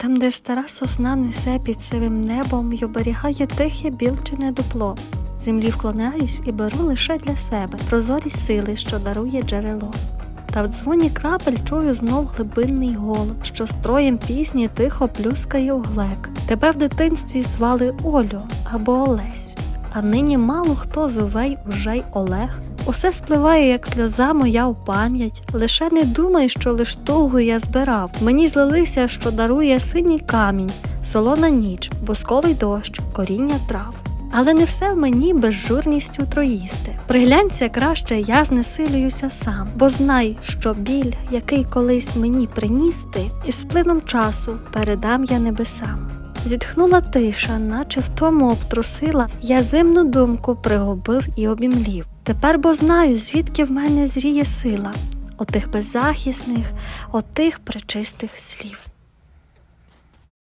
Там, де стара сосна несе під сивим небом й оберігає тихе білчине дупло. Землі вклоняюсь і беру лише для себе прозорі сили, що дарує джерело. Та в дзвоні крапель чую знов глибинний гол, що строєм пісні тихо плюскає у глек. Тебе в дитинстві звали Олю або Олесь, а нині мало хто зове й уже й Олег. Усе спливає, як сльоза моя у пам'ять. Лише не думай, що лиш тугу я збирав. Мені злилися, що дарує синій камінь, солона ніч, босковий дощ, коріння трав. Але не все в мені безжурністю троїсти. Приглянься краще, я знесилююся сам, бо знай, що біль, який колись мені приніс ти, із плином часу передам я небесам. Зітхнула тиша, наче в тому обтрусила, я зимну думку пригубив і обімлів. Тепер бо знаю, звідки в мене зріє сила, отих беззахисних, отих пречистих слів.